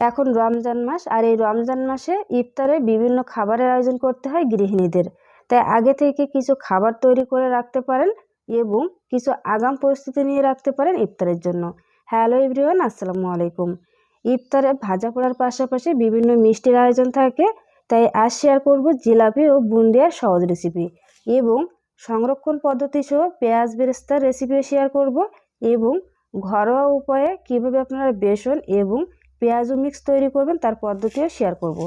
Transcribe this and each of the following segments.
এখন রমজান মাস আর এই রমজান মাসে ইফতারে বিভিন্ন খাবারের আয়োজন করতে হয় গৃহিণীদের। তাই আগে থেকে কিছু খাবার তৈরি করে রাখতে পারেন এবং কিছু আগাম প্রস্তুতি নিয়ে রাখতে পারেন ইফতারের জন্য। হ্যালো এভরিওয়ান, আসসালামু আলাইকুম। ইফতারে ভাজা পোড়ার পাশাপাশি বিভিন্ন মিষ্টির আয়োজন থাকে, তাই আজ শেয়ার করব জিলাপি ও বুন্দিয়ার সহজ রেসিপি এবং সংরক্ষণ পদ্ধতি সহ পেঁয়াজ বেরেস্তার রেসিপিও শেয়ার করব এবং ঘরোয়া উপায়ে কীভাবে আপনারা বেসন এবং পেঁয়াজু মিক্স তৈরি করবেন, তার পদ্ধতিও শেয়ার করব।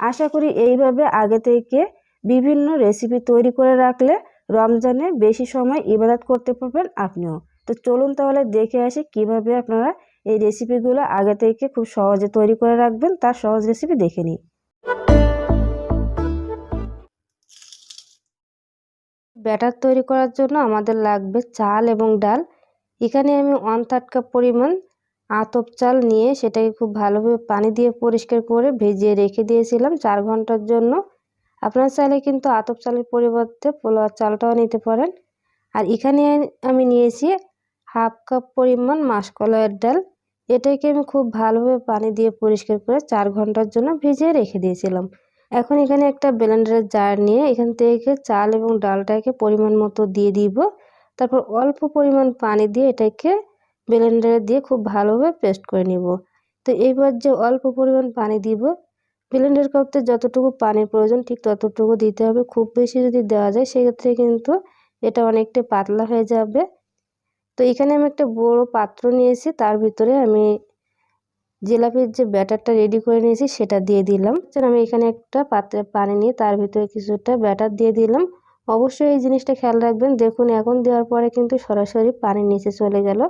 আশা করি এইভাবে আগে থেকে বিভিন্ন রেসিপি তৈরি করে রাখলে রমজানে বেশি সময় ইবাদত করতে পারবেন আপনিও। তো চলুন তাহলে দেখে আসি কীভাবে আপনারা এই রেসিপিগুলো আগে থেকে খুব সহজে তৈরি করে রাখবেন, তার সহজ রেসিপি দেখে নিই। ব্যাটার তৈরি করার জন্য আমাদের লাগবে চাল এবং ডাল। এখানে আমি ওয়ান থার্ড কাপ পরিমাণ আতপ চাল নিয়ে সেটাকে খুব ভালোভাবে পানি দিয়ে পরিষ্কার করে ভেজিয়ে রেখে দিয়েছিলাম চার ঘণ্টার জন্য। আপনার চাইলে কিন্তু আতপ চালের পরিবর্তে পোলাওয়ার চালটাও নিতে পারেন। আর এখানে আমি নিয়েছি হাফ কাপ পরিমাণ মাসকলাইয়ের ডাল। এটাকে আমি খুব ভালোভাবে পানি দিয়ে পরিষ্কার করে চার ঘণ্টার জন্য ভিজিয়ে রেখে দিয়েছিলাম। এখন এখানে একটা ব্লেন্ডারের জার নিয়ে এখান থেকে চাল এবং ডালটাকে পরিমাণ মতো দিয়ে দিব। তারপর অল্প পরিমাণ পানি দিয়ে এটাকে ব্লেন্ডারে দিয়ে খুব ভালোভাবে পেস্ট করে নিব। তো এইবার যে অল্প পরিমাণ পানি দিব ব্লেন্ডার করতে যতটুকু পানির প্রয়োজন ঠিক ততটুকু দিতে হবে। খুব বেশি যদি দেওয়া যায়, সেক্ষেত্রে কিন্তু এটা অনেকটা পাতলা হয়ে যাবে। তো এখানে আমি একটা বড় পাত্র নিয়েছি, তার ভিতরে আমি জিলাপির যে ব্যাটারটা রেডি করে নিয়েছি, সেটা দিয়ে দিলাম। আমি এখানে একটা পাত্রে পানি নিয়ে তার ভিতরে কিছুটা ব্যাটার দিয়ে দিলাম। অবশ্যই এই জিনিসটা খেয়াল রাখবেন। দেখুন, এখন দেওয়ার পরে কিন্তু সরাসরি পানির নিচে চলে গেল।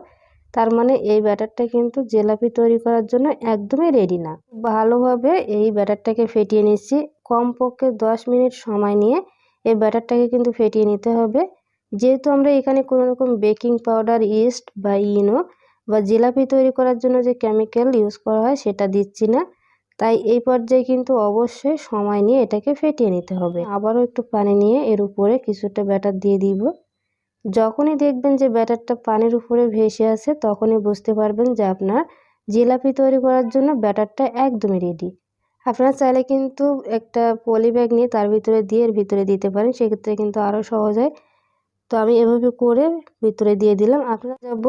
তার মানে এই ব্যাটারটা কিন্তু জিলাপি তৈরি করার জন্য একদমই রেডি না। ভালোভাবে এই ব্যাটারটাকে ফেটিয়ে নিচ্ছি। কমপক্ষে দশ মিনিট সময় নিয়ে এই ব্যাটারটাকে কিন্তু ফেটিয়ে নিতে হবে। যেহেতু আমরা এখানে কোনো রকম বেকিং পাউডার, ইস্ট বা ইনো বা জিলাপি তৈরি করার জন্য যে কেমিক্যাল ইউজ করা হয় সেটা দিচ্ছি না। তাই এই পর্যায়ে কিন্তু অবশ্যই সময় নিয়ে এটাকে ফেটিয়ে নিতে হবে। আবারও একটু পানি নিয়ে এর উপরে কিছুটা ব্যাটার দিয়ে দিব। যখনই দেখবেন যে ব্যাটারটা পানির উপরে ভেসে আছে তখনই বুঝতে পারবেন যে আপনার জিলাপি তৈরি করার জন্য ব্যাটারটা একদমই রেডি আপনারা চাইলে কিন্তু একটা পলি ব্যাগ নিয়ে তার ভিতরে দিয়ে এর ভিতরে দিতে পারেন, সেক্ষেত্রে কিন্তু আরও সহজ হয়। তো আমি এভাবে করে ভিতরে দিয়ে দিলাম। আপনারা যাব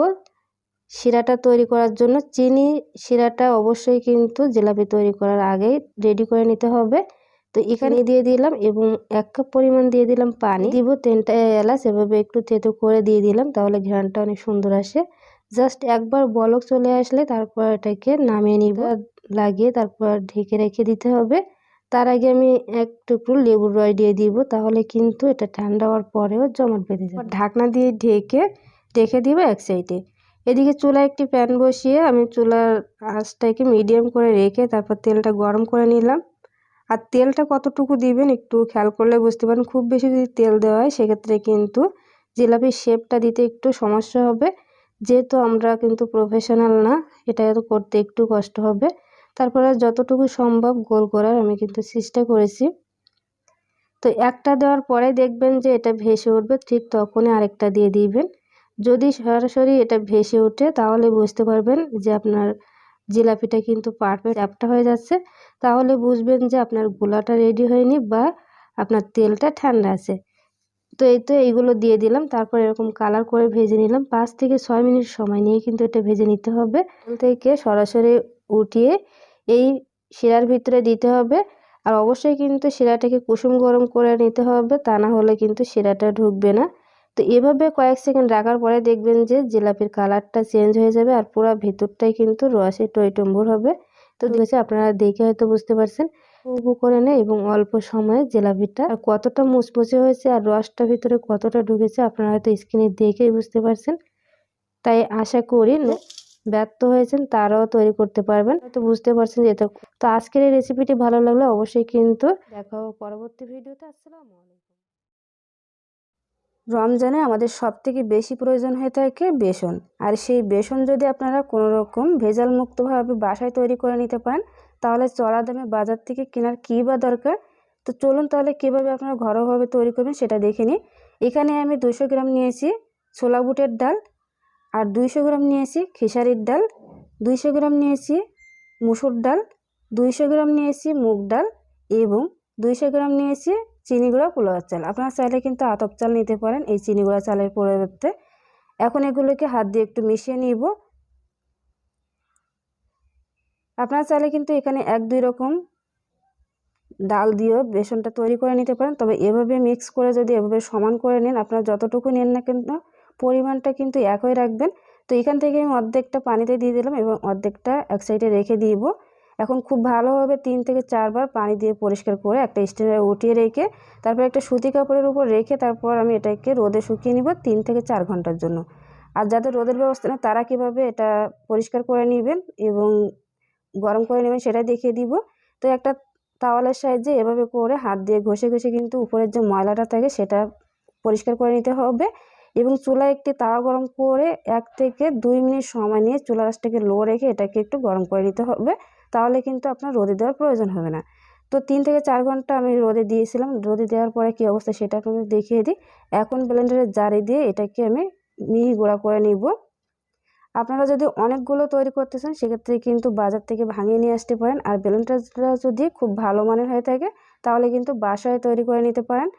শিরাটা তৈরি করার জন্য। চিনি শিরাটা অবশ্যই কিন্তু জিলাপি তৈরি করার আগেই রেডি করে নিতে হবে। তো এখানে দিয়ে দিলাম এবং এক কাপ পরিমাণ দিয়ে দিলাম পানি। দিব তিনটা এলাচ এভাবে একটু তেতো করে দিয়ে দিলাম তাহলে ঘ্রানটা অনেক সুন্দর আসে। জাস্ট একবার বলক চলে আসলে তারপর এটাকে নামিয়ে নিব। লাগিয়ে তারপর ঢেকে রেখে দিতে হবে। তার আগে আমি এক টুকরো লেবুর রস দিয়ে দিব তাহলে কিন্তু এটা ঠান্ডা হওয়ার পরেও জমাট বেঁধে যাবে। ঢাকনা দিয়ে ঢেকে ঢেকে দিব এক সাইডে। এদিকে চুলায় একটি প্যান বসিয়ে আমি চুলার আঁচটাকে মিডিয়াম করে রেখে তারপর তেলটা গরম করে নিলাম। আর তেলটা কতটুকু দিবেন একটু খেয়াল করলে বুঝতে পারেন। খুব বেশি যদি তেল দেওয়া হয়, সেক্ষেত্রে কিন্তু জিলাপির শেপটা দিতে একটু সমস্যা হবে। যেহেতু আমরা কিন্তু প্রফেশনাল না, এটা করতে একটু কষ্ট হবে। তারপরে যতটুকু সম্ভব গোল করার আমি কিন্তু চেষ্টা করেছি। তো একটা দেওয়ার পরে দেখবেন যে এটা ভেসে উঠবে, ঠিক তখনই আরেকটা দিয়ে দিবেন। যদি সরাসরি এটা ভেসে ওঠে, তাহলে বুঝতে পারবেন যে আপনার জিলাপিটা কিন্তু পারফেক্ট চ্যাপটা হয়ে যাচ্ছে। তাহলে বুঝবেন যে আপনার গোলাটা রেডি হয়নি বা আপনার তেলটা ঠান্ডা আছে। তো এই তো এইগুলো দিয়ে দিলাম, তারপর এরকম কালার করে ভেজে নিলাম। পাঁচ থেকে ছয় মিনিট সময় নিয়ে কিন্তু এটা ভেজে নিতে হবে। থেকে সরাসরি উঠিয়ে এই শিরার ভিতরে দিতে হবে। আর অবশ্যই কিন্তু শিরাটাকে কুসুম গরম করে নিতে হবে, তা না হলে কিন্তু শিরাটা ঢুকবে না। তো এভাবে কয়েক সেকেন্ড রাখার পরে দেখবেন যে জিলাপির কালারটা চেঞ্জ হয়ে যাবে আর পুরো ভেতরটাই কিন্তু রসে টইটম্বুর হবে। তো দেখেছি আপনারা দেখে হয়তো বুঝতে পারছেন উপু করে নেয় এবং অল্প সময়ে জিলাপিটা কতটা মুচমুচে হয়েছে আর রসটা ভিতরে কতটা ঢুকেছে আপনারা হয়তো স্ক্রিনে দেখেই বুঝতে পারছেন। তাই আশা করি ব্যর্থ হয়েছেন তারাও তৈরি করতে পারবেন। হয়তো বুঝতে পারছেন যে তো আজকের এই রেসিপিটি ভালো লাগলে অবশ্যই কিন্তু দেখা পরবর্তী ভিডিওতে আসসালামু আলাইকুম। রমজানে আমাদের সব থেকে বেশি প্রয়োজন হয়ে থাকে বেসন। আর সেই বেসন যদি আপনারা কোনো রকম ভেজাল মুক্তভাবে বাসায় তৈরি করে নিতে পারেন, তাহলে চড়া দামে বাজার থেকে কেনার কী বা দরকার? তো চলুন তাহলে কীভাবে আপনারা ঘরোয়াভাবে তৈরি করবেন সেটা দেখে নিই। এখানে আমি দুশো গ্রাম নিয়েছি ছোলা বুটের ডাল আর দুইশো গ্রাম নিয়েছি খেসারির ডাল, দুইশো গ্রাম নিয়েছি মুসুর ডাল, দুইশো গ্রাম নিয়েছি মুগ ডাল এবং দুইশো গ্রাম নিয়েছি চিনি গুঁড়া পোলাওয়ার চাল আপনারা চাইলে কিন্তু আতপ চাল নিতে পারেন, এই চিনি গুঁড়া চালের পরিবর্তে। এখন এগুলোকে হাত দিয়ে একটু মিশিয়ে নিব। আপনারা চাইলে কিন্তু এখানে এক, দুই রকম ডাল দিয়েও বেসনটা তৈরি করে নিতে পারেন। তবে এভাবে মিক্স করে যদি এভাবে সমান করে নেন, আপনারা যতটুকু নেন না কিন্তু পরিমাণটা কিন্তু একই রাখবেন। তো এখান থেকে আমি অর্ধেকটা পানিতে দিয়ে দিলাম এবং অর্ধেকটা এক সাইডে রেখে দিব। এখন খুব ভালোভাবে তিন থেকে চারবার পানি দিয়ে পরিষ্কার করে একটা স্টেনে উঠিয়ে রেখে, তারপর একটা সুতি কাপড়ের উপর রেখে তারপর আমি এটাকে রোদে শুকিয়ে নিব তিন থেকে চার ঘণ্টার জন্য। আর যাদের রোদের ব্যবস্থা নেই, তারা কীভাবে এটা পরিষ্কার করে নেবেন এবং গরম করে নেবেন সেটা দেখিয়ে দিব। তো একটা তাওয়ালের সাহায্যে এভাবে করে হাত দিয়ে ঘষে ঘষে কিন্তু উপরের যে ময়লাটা থাকে সেটা পরিষ্কার করে নিতে হবে এবং চুলায় একটি তাওয়া গরম করে এক থেকে দুই মিনিট সময় নিয়ে চুলা গাছটাকে লো রেখে এটাকে একটু গরম করে নিতে হবে। তাহলে কিন্তু আপনার রোদে দেওয়ার প্রয়োজন হবে না। তো তিন থেকে চার ঘণ্টা আমি রোদে দিয়েছিলাম, রোদে দেওয়ার পরে কী অবস্থা সেটা আপনাদের দেখিয়ে দিই। এখন ব্লেন্ডারের জারি দিয়ে এটাকে আমি মিহি গুঁড়া করে নিব। আপনারা যদি অনেকগুলো তৈরি করতে চান, সেক্ষেত্রে কিন্তু বাজার থেকে ভাঙিয়ে নিয়ে আসতে পারেন। আর ব্লেন্ডারটা যদি খুব ভালো মানের হয়ে থাকে, তাহলে কিন্তু বাসায় তৈরি করে নিতে পারেন।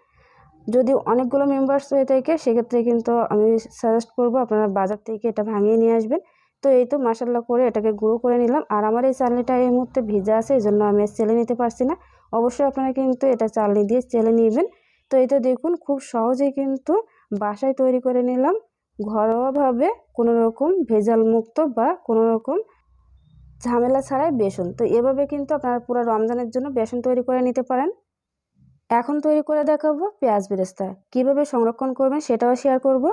যদি অনেকগুলো মেম্বার্স হয়ে থাকে, সেক্ষেত্রে কিন্তু আমি সাজেস্ট করব আপনারা বাজার থেকে এটা ভাঙিয়ে নিয়ে আসবেন। তো এই তো মশাল্লা করে এটাকে গুঁড়ো করে নিলাম। আর আমার এই চালনিটা এই মুহূর্তে ভিজা আছে, এই জন্য আমি চেলে নিতে পারছি না। অবশ্যই আপনারা কিন্তু এটা চালনি দিয়ে চেলে নেবেন। তো এই তো দেখুন, খুব সহজেই কিন্তু বাসায় তৈরি করে নিলাম। ঘরোয়াভাবে কোনো রকম ভেজাল মুক্ত বা কোনো রকম ঝামেলা ছাড়াই বেসন। তো এভাবে কিন্তু আপনারা পুরো রমজানের জন্য বেসন তৈরি করে নিতে পারেন। এখন তৈরি করে দেখাবো পেঁয়াজ বেরেস্তা। কীভাবে সংরক্ষণ করবেন সেটাও শেয়ার করব।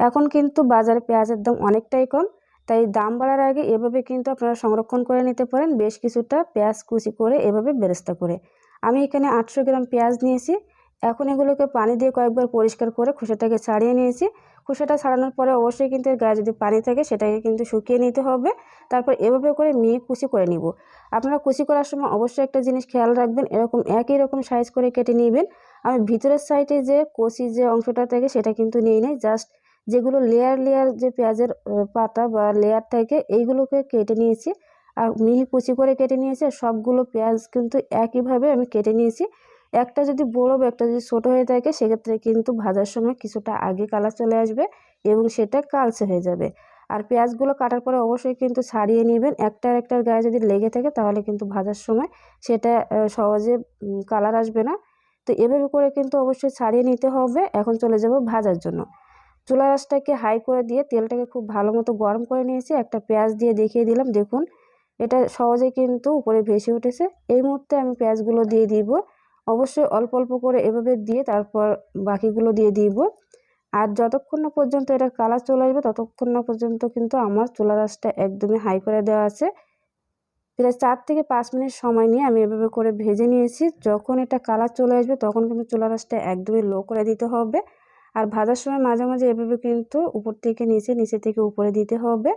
এখন কিন্তু বাজারে পেঁয়াজের দাম অনেকটাই কম। তাই দাম বাড়ার আগে এভাবে কিন্তু আপনারা সংরক্ষণ করে নিতে পারেন। বেশ কিছুটা পেঁয়াজ কুচি করে এভাবে বেরেস্তা করে। আমি এখানে আটশো গ্রাম পেঁয়াজ নিয়েছি। এখন এগুলোকে পানি দিয়ে কয়েকবার পরিষ্কার করে খোসাটাকে ছাড়িয়ে নিয়েছি। খোসাটা ছাড়ানোর পরে অবশ্যই কিন্তু এর গায়ে যদি পানি থাকে, সেটাকে কিন্তু শুকিয়ে নিতে হবে। তারপর এভাবে করে মিহি কুচি করে নিব। আপনারা কুচি করার সময় অবশ্যই একটা জিনিস খেয়াল রাখবেন, এরকম একই রকম সাইজ করে কেটে নেবেন। আমি ভিতরের সাইডে যে কচি যে অংশটা থাকে, সেটা কিন্তু নিয়ে নেই। জাস্ট যেগুলো লেয়ার লেয়ার যে পেঁয়াজের পাতা বা লেয়ার থাকে এইগুলোকে কেটে নিয়েছি। আর মিহি কুচি করে কেটে নিয়েছি আর সবগুলো পেঁয়াজ কিন্তু একইভাবে আমি কেটে নিয়েছি। একটা যদি বড় বা একটা যদি ছোটো হয়ে থাকে, সেক্ষেত্রে কিন্তু ভাজার সময় কিছুটা আগে কালার চলে আসবে এবং সেটা কালচে হয়ে যাবে। আর পেঁয়াজগুলো কাটার পরে অবশ্যই কিন্তু ছাড়িয়ে নেবেন। একটা একটার গায়ে যদি লেগে থাকে, তাহলে কিন্তু ভাজার সময় সেটা সহজে কালার আসবে না। তো এভাবে করে কিন্তু অবশ্যই ছাড়িয়ে নিতে হবে। এখন চলে যাব ভাজার জন্য। চুলা রাসটাকে হাই করে দিয়ে তেলটাকে খুব ভালো মতো গরম করে নিয়েছি। একটা পেঁয়াজ দিয়ে দেখিয়ে দিলাম, দেখুন। এটা সহজে কিন্তু উপরে ভেসে উঠেছে। এই মুহূর্তে আমি পেঁয়াজগুলো দিয়ে দিব। অবশ্যই অল্প অল্প করে এভাবে দিয়ে তারপর বাকিগুলো দিয়ে দিব। আর যতক্ষণ না পর্যন্ত এটার কালার চলে আসবে, ততক্ষণ না পর্যন্ত কিন্তু আমার চুলা রাসটা একদমই হাই করে দেওয়া আছে। প্রায় চার থেকে পাঁচ মিনিট সময় নিয়ে আমি এভাবে করে ভেজে নিয়েছি। যখন এটা কালার চলে আসবে, তখন কিন্তু চুলা রাসটা একদমই লো করে দিতে হবে। আর ভাজার সময় মাঝে মাঝে এভাবে কিন্তু উপর থেকে নিচে নিচে থেকে উপরে দিতে হবে।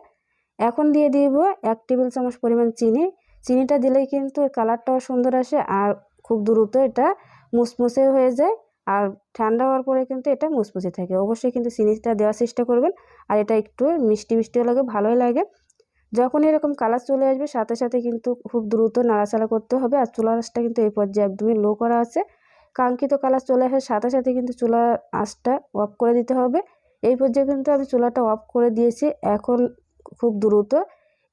এখন দিয়ে দিব এক টেবিল চামচ পরিমাণ চিনি। চিনিটা দিলেই কিন্তু কালারটাও সুন্দর আসে আর খুব দ্রুত এটা মুসমুসে হয়ে যায়। আর ঠান্ডা হওয়ার পরে কিন্তু এটা মুসমুসে থাকে। অবশ্যই কিন্তু চিনিটা দেওয়ার চেষ্টা করবেন আর এটা একটু মিষ্টি, মিষ্টিও লাগে, ভালোই লাগে। যখন এরকম কালার চলে আসবে, সাথে সাথে কিন্তু খুব দ্রুত নাড়াচাড়া করতে হবে। আর চুলা আঁচটা কিন্তু এই পর্যায়ে একদমই লো করা আছে। কাঙ্ক্ষিত কালার চলে আসার সাথে সাথে কিন্তু চুলা আঁচটা অফ করে দিতে হবে। এই পর্যায়ে কিন্তু আমি চুলাটা অফ করে দিয়েছি, এখন খুব দ্রুত।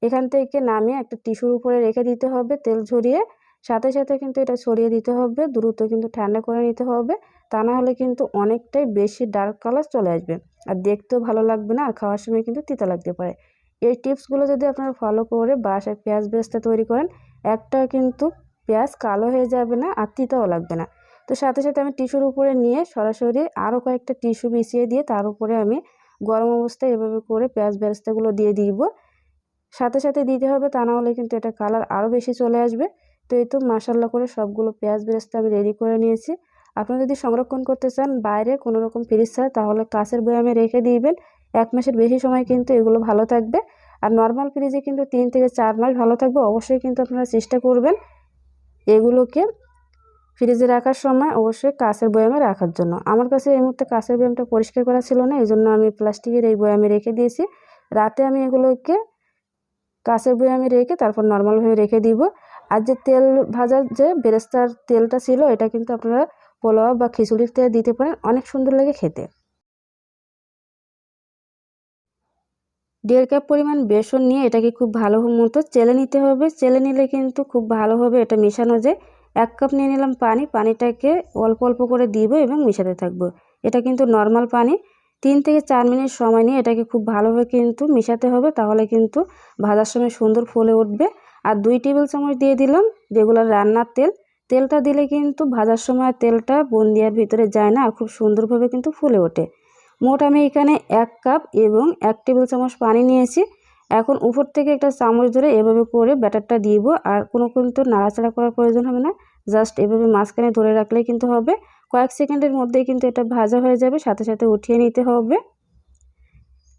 এখান থেকে নামিয়ে একটা টিস্যুর উপরে রেখে দিতে হবে তেল ঝরিয়ে। সাথে সাথে কিন্তু এটা ছড়িয়ে দিতে হবে, দ্রুত কিন্তু ঠান্ডা করে নিতে হবে। তা না হলে কিন্তু অনেকটাই বেশি ডার্ক কালার চলে আসবে। আর দেখতেও ভালো লাগবে না, আর খাওয়ার সময় কিন্তু তিতা লাগতে পারে। এই টিপসগুলো যদি আপনারা ফলো করে বাসায় পেঁয়াজ বেস্তা তৈরি করেন, একটা কিন্তু পেঁয়াজ কালো হয়ে যাবে না, আর তিতাও লাগবে না। তো সাথে সাথে আমি টিস্যুর উপরে নিয়ে সরাসরি আরও কয়েকটা টিস্যু বিছিয়ে দিয়ে তার উপরে আমি গরম অবস্থায় এভাবে করে পেঁয়াজ বেরেস্তাগুলো দিয়ে দিব। সাথে সাথে দিতে হবে তা না হলে কিন্তু এটা কালার আরও বেশি চলে আসবে। তো এই তো মাসাল্লা করে সবগুলো পেঁয়াজ বেরেস্তা আমি রেডি করে নিয়েছি। আপনারা যদি সংরক্ষণ করতে চান বাইরে কোনো রকম ফ্রিজ ছাড়া তাহলে কাঁচের বয়ামে রেখে দিবেন। এক মাসের বেশি সময় কিন্তু এগুলো ভালো থাকবে। আর নর্মাল ফ্রিজে কিন্তু তিন থেকে চার মাস ভালো থাকবে। অবশ্যই কিন্তু আপনারা চেষ্টা করবেন এগুলোকে ফ্রিজে রাখার সময় অবশ্যই কাঁচের বয়ামে রাখার জন্য। আমার কাছে এই মুহূর্তে কাঁচের বয়ামটা পরিষ্কার করা ছিল না এই জন্য আমি প্লাস্টিকের এই বয়ামে রেখে দিয়েছি। রাতে আমি এগুলোকে কাঁচের বয়ামে রেখে তারপর নর্মালভাবে রেখে দিব। আর যে তেল ভাজার যে বেরেস্তার তেলটা ছিল, এটা কিন্তু আপনারা পোলাও বা খিচুড়িতে দিতে পারেন, অনেক সুন্দর লাগে খেতে। দেড় কাপ পরিমাণ বেসন নিয়ে এটাকে খুব ভালো মতো চেলে নিতে হবে। চেলে নিলে কিন্তু খুব ভালোভাবে এটা মেশানো যায় এক কাপ নিয়ে নিলাম পানি, পানিটাকে অল্প অল্প করে দিব এবং মেশাতে থাকব। এটা কিন্তু নর্মাল পানি। তিন থেকে চার মিনিট সময় নিয়ে এটাকে খুব ভালোভাবে কিন্তু মেশাতে হবে, তাহলে কিন্তু ভাজার সময় সুন্দর ফুলে উঠবে। আর দুই টেবিল চামচ দিয়ে দিলাম রেগুলার রান্নার তেল। তেলটা দিলে কিন্তু ভাজার সময় তেলটা বন্দিয়ার ভিতরে যায় না, আর খুব সুন্দরভাবে কিন্তু ফুলে ওঠে। মোট আমি এখানে এক কাপ এবং এক টেবিল চামচ পানি নিয়েছি। এখন উপর থেকে একটা চামচ ধরে এভাবে করে ব্যাটারটা দিব। আর কোনো কিন্তু নাড়াচাড়া করার প্রয়োজন হবে না। জাস্ট এভাবে মাঝখানে ধরে রাখলেই কিন্তু হবে। কয়েক সেকেন্ডের মধ্যেই কিন্তু এটা ভাজা হয়ে যাবে, সাথে সাথে উঠিয়ে নিতে হবে।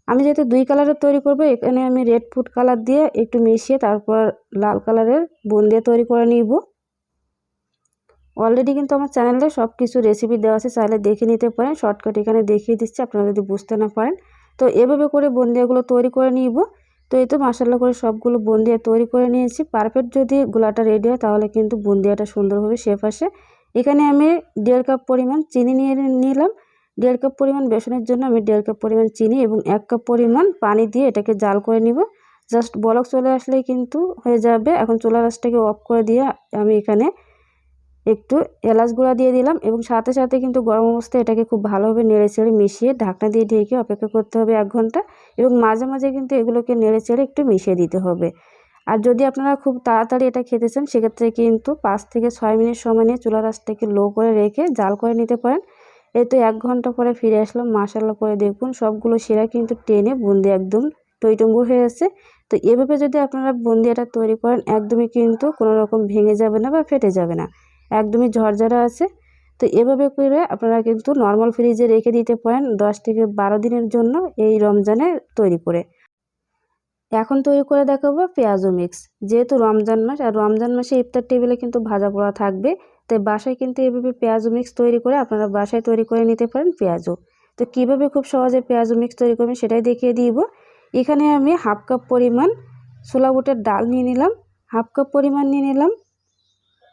আমি যেহেতু দুই কালারের তৈরি করব, এখানে আমি রেড ফুড কালার দিয়ে একটু মিশিয়ে তারপর লাল কালারের বোন দিয়ে তৈরি করে নিব। অলরেডি কিন্তু আমার চ্যানেলে সব কিছু রেসিপি দেওয়া আছে, চাইলে দেখে নিতে পারেন। শর্টকাট এখানে দেখিয়ে দিচ্ছি, আপনারা যদি বুঝতে না পারেন। তো এভাবে করে বন্দিয়াগুলো তৈরি করে নিব। তো এই তো মশালা করে সবগুলো বন্দিয়া তৈরি করে নিয়েছি। পারফেক্ট যদি গোলাটা রেডি হয় তাহলে কিন্তু বন্দিয়াটা সুন্দরভাবে শেপ আসে। এখানে আমি দেড় কাপ পরিমাণ চিনি নিয়ে নিলাম। দেড় কাপ পরিমাণ বেসনের জন্য আমি দেড় কাপ পরিমাণ চিনি এবং এক কাপ পরিমাণ পানি দিয়ে এটাকে জাল করে নিব। জাস্ট বলক চলে আসলেই কিন্তু হয়ে যাবে। এখন চুলা রাসটাকে অফ করে দিয়ে আমি এখানে একটু এলাচ গুঁড়া দিয়ে দিলাম এবং সাথে সাথে কিন্তু গরম অবস্থায় এটাকে খুব ভালোভাবে নেড়ে চেড়ে মিশিয়ে ঢাকনা দিয়ে ঢেকে অপেক্ষা করতে হবে এক ঘণ্টা এবং মাঝে মাঝে কিন্তু এগুলোকে নেড়ে চেড়ে একটু মিশিয়ে দিতে হবে। আর যদি আপনারা খুব তাড়াতাড়ি এটা খেতে চান, সেক্ষেত্রে কিন্তু পাঁচ থেকে ছয় মিনিট সময় নিয়ে চুলা রাসটাকে লো করে রেখে জাল করে নিতে পারেন। এই তো এক ঘণ্টা পরে ফিরে আসলাম মাসাল্লা করে দেখুন সবগুলো শিরা কিন্তু টেনে বুন্দি একদম টইটম্বুর হয়ে আছে। তো এভাবে যদি আপনারা বুন্দিয়াটা তৈরি করেন, একদমই কিন্তু কোনো রকম ভেঙে যাবে না বা ফেটে যাবে না। একদমই ঝরঝরা আছে। তো এভাবে করে আপনারা কিন্তু নর্মাল ফ্রিজে রেখে দিতে পারেন দশ থেকে বারো দিনের জন্য এই রমজানে তৈরি করে। এখন তৈরি করে দেখাবো পেঁয়াজু মিক্স যেহেতু রমজান মাস, আর রমজান মাসে ইফতার টেবিলে কিন্তু ভাজা পোড়া থাকবে, তাই বাসায় কিন্তু এভাবে পেঁয়াজু মিক্স তৈরি করে আপনারা বাসায় তৈরি করে নিতে পারেন পেঁয়াজু তো কীভাবে খুব সহজে পেঁয়াজু মিক্স তৈরি করবেন সেটাই দেখিয়ে দিব। এখানে আমি হাফ কাপ পরিমাণ ছোলা বুটের ডাল নিয়ে নিলাম। হাফ কাপ পরিমাণ নিয়ে নিলাম।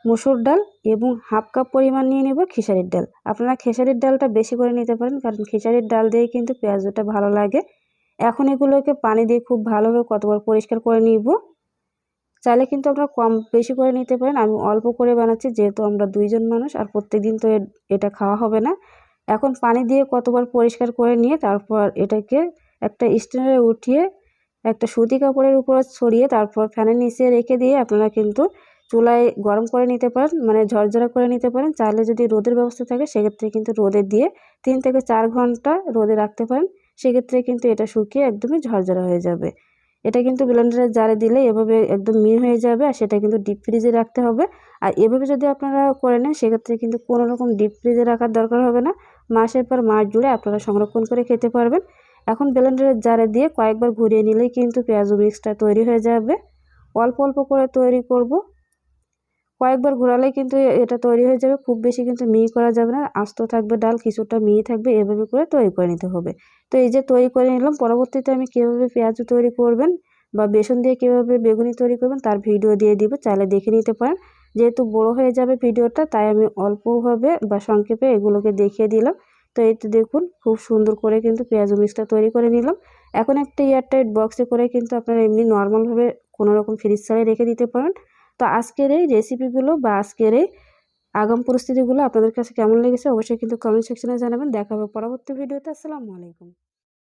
মুসুর ডাল এবং হাফ কাপ পরিমাণ নিয়ে নেব খেসারির ডাল। আপনারা খেসারির ডালটা বেশি করে নিতে পারেন, কারণ খেসারির ডাল দিয়ে কিন্তু পেঁয়াজটা ভালো লাগে। এখন এগুলোকে পানি দিয়ে খুব ভালোভাবে কতবার পরিষ্কার করে নিব। চাইলে কিন্তু আপনারা কম বেশি করে নিতে পারেন। আমি অল্প করে বানাচ্ছি, যেহেতু আমরা দুইজন মানুষ আর প্রত্যেক দিন তো এটা খাওয়া হবে না। এখন পানি দিয়ে কতবার পরিষ্কার করে নিয়ে তারপর এটাকে একটা স্ট্যান্ডারে উঠিয়ে একটা সুতি কাপড়ের উপর ছড়িয়ে তারপর ফ্যানের নিচে রেখে দিয়ে আপনারা কিন্তু চুলায় গরম করে নিতে পারেন মানে ঝরঝরা করে নিতে পারেন, চাইলে যদি রোদের ব্যবস্থা থাকে সেক্ষেত্রে কিন্তু রোদে দিয়ে তিন থেকে চার ঘণ্টা রোদে রাখতে পারেন, সেক্ষেত্রে কিন্তু এটা শুকিয়ে একদমই ঝরঝরা হয়ে যাবে। এটা কিন্তু ব্লেন্ডারের জারে দিলে এভাবে একদম মিহি হয়ে যাবে আর সেটা কিন্তু ডিপ ফ্রিজে রাখতে হবে। আর এভাবে যদি আপনারা করে নেন, সেক্ষেত্রে কিন্তু কোনো রকম ডিপ ফ্রিজে রাখার দরকার হবে না। মাসের পর মাস জুড়ে আপনারা সংরক্ষণ করে খেতে পারবেন। এখন ব্লেন্ডারের জারে দিয়ে কয়েকবার ঘুরিয়ে নিলেই কিন্তু পেঁয়াজু মিক্সটা তৈরি হয়ে যাবে। অল্প অল্প করে তৈরি করব। কয়েকবার ঘোরালেই কিন্তু এটা তৈরি হয়ে যাবে। খুব বেশি কিন্তু মিহি করা যাবে না। আস্ত থাকবে ডাল, কিছুটা মিহি থাকবে, এভাবে করে তৈরি করে নিতে হবে। তো এই যে তৈরি করে নিলাম, পরবর্তীতে আমি কীভাবে পেঁয়াজ তৈরি করবেন বা বেসন দিয়ে কীভাবে বেগুনি তৈরি করবেন তার ভিডিও দিয়ে দিব, চাইলে দেখে নিতে পারেন। যেহেতু বড় হয়ে যাবে ভিডিওটা, তাই আমি অল্পভাবে বা সংক্ষেপে এগুলোকে দেখিয়ে দিলাম। তো এই তো দেখুন, খুব সুন্দর করে কিন্তু পেঁয়াজ মিক্সটা তৈরি করে নিলাম। এখন একটা এয়ারটাইট বক্সে করে কিন্তু আপনারা এমনি নর্মালভাবে রকম ফ্রিজ ছাড়াই রেখে দিতে পারেন। তো আজকের এই রেসিপিগুলো বা আজকের এই আগাম পরিস্থিতিগুলো আপনাদের কাছে কেমন লেগেছে অবশ্যই কিন্তু কমেন্ট সেকশনে জানাবেন। দেখা হবে পরবর্তী ভিডিওতে আসসালামু আলাইকুম।